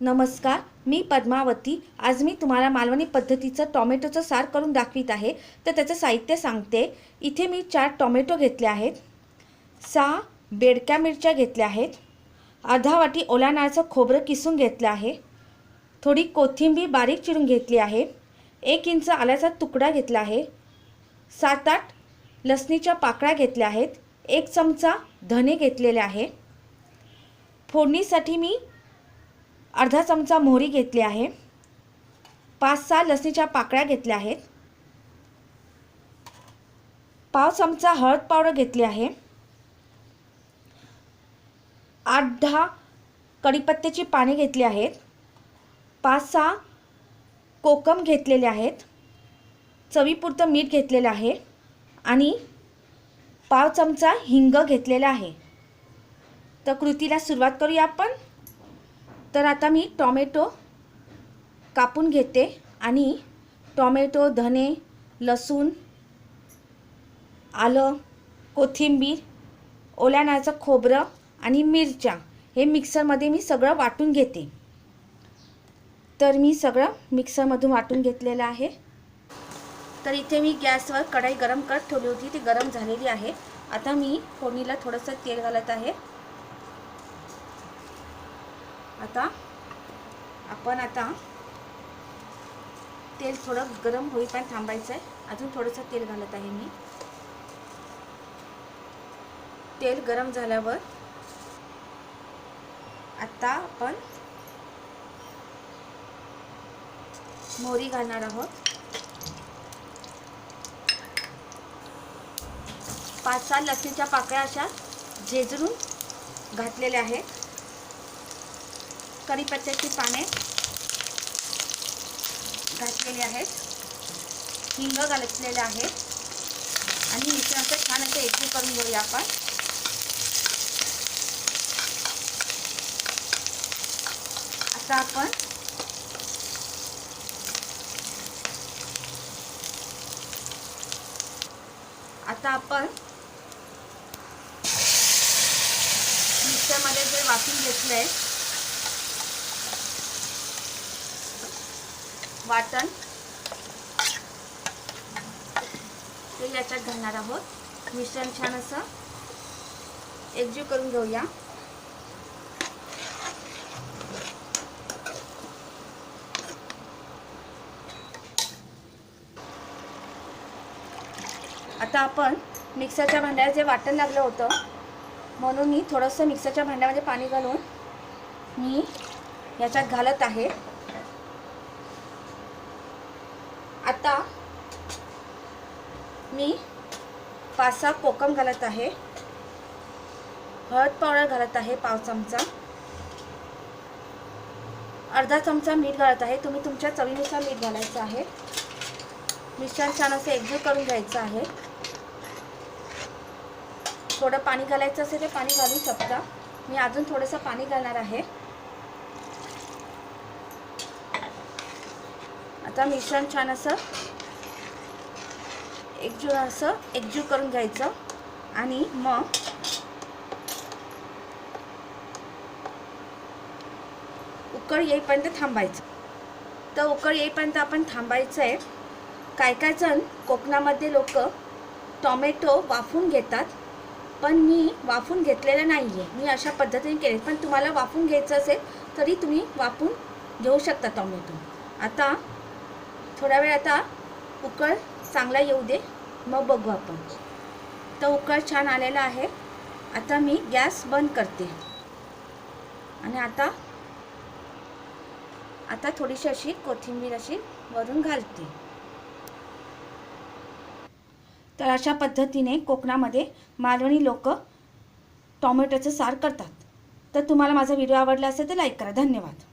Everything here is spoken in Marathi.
नमस्कार मी पद्मावती. आज मी तुम्हाला मालवणी पद्धतीचं टॉमॅटोचं सार करून दाखवित आहे. तर त्याचं साहित्य सांगते. इथे मी चार टॉमॅटो घेतले आहेत. सहा बेडक्या मिरच्या घेतल्या आहेत. अर्धा वाटी ओला नाळचं खोबरं किसून घेतलं आहे. थोडी कोथिंबीर बारीक चिरून घेतली आहे. एक इंच आल्याचा तुकडा घेतला आहे. सात आठ लसणीच्या पाकळ्या घेतल्या आहेत. एक चमचा धने घेतलेले आहे. फोडणीसाठी मी अर्धा चमचा मोहरी घेतली आहे. पाच सहा लसणीच्या पाकळ्या घेतल्या आहेत. पाव चमचा हळद पावडर घेतली आहे. आठ दहा कढीपत्त्याची पाने घेतली आहेत. पाच सहा कोकम घेतलेले आहेत. चवीपुरतं मीठ घेतलेलं आहे. आणि पाव चमचा हिंग घेतलेला आहे. तर कृतीला सुरुवात करूया आपण. तर आता मी टॉमॅटो कापून घेते आणि टॉमॅटो धने लसूण आलं कोथिंबीर ओल्याणाचं खोबरं आणि मिरच्या हे मिक्सरमध्ये मी सगळं वाटून घेते. तर मी सगळं मिक्सरमधून वाटून घेतलेलं आहे. तर इथे मी गॅसवर कढाई गरम करत ठेवली होती ती गरम झालेली आहे. आता मी फोडणीला थोडंसं तेल घालत आहे. आता आपण आता तेल थोडं गरम होईपर्यंत थांबायचं आहे. अजून थोडंसं तेल घालत आहे मी. तेल गरम झाल्यावर आता आपण मोहरी घालणार आहोत. पाच सहा लसणीच्या पाकळ्या अशा झेजरून घातलेल्या आहेत. कढीपत्त्याची पाने घातलेली आहेत. हिंग घातलेले आहेत आणि मिश्रणाचं छान असं एकजीव करून घेऊया आपण. आता आपण आता आपण मिक्सरमध्ये जे वाटून घेतलं आहे वाटण. ते याच्यात घालणार आहोत. मिश्रण छान असं एकजीव करून घेऊया. आता आपण मिक्सरच्या भांड्यात जे वाटण लागलं होतं म्हणून मी थोडंसं मिक्सरच्या भांड्यामध्ये पाणी घालून मी याच्यात घालत आहे. आता मी पाच सहा कोकम घालत आहे. हळद पावडर घालत आहे पाव चमचा. अर्धा चमचा मीठ घालत आहे. तुम्ही तुमच्या चवीनुसार मीठ घालायचं आहे. मिश्रण छान असं एकजीव करून घ्यायचं आहे. थोडं पाणी घालायचं असेल ते पाणी घालू शकता. मी अजून थोडंसं पाणी घालणार आहे. आता मिश्रण छान असं एकजू असं एकजू करून घ्यायचं. आणि मग उकळ येईपर्यंत थांबायचं. तर उकळ येईपर्यंत आपण थांबायचं आहे काय काय जण कोकणामध्ये लोक टॉमॅटो वाफून घेतात. पण मी वाफून घेतलेलं नाही आहे मी अशा पद्धतीने केले पण तुम्हाला वाफून घ्यायचं असेल तरी तुम्ही वाफून घेऊ शकता टॉमॅटो. आता थोडा वेळ आता उकळ चांगला येऊ दे. मग बघू आपण. तर उकळ छान आलेला आहे. आता मी गॅस बंद करते. आणि आता आता थोडीशी अशी कोथिंबीर अशी वरून घालते. तर अशा पद्धतीने कोकणामध्ये मालवणी लोक टॉमॅटोचं सार करतात. तर तुम्हाला माझा व्हिडिओ आवडला असेल तर लाईक करा. धन्यवाद.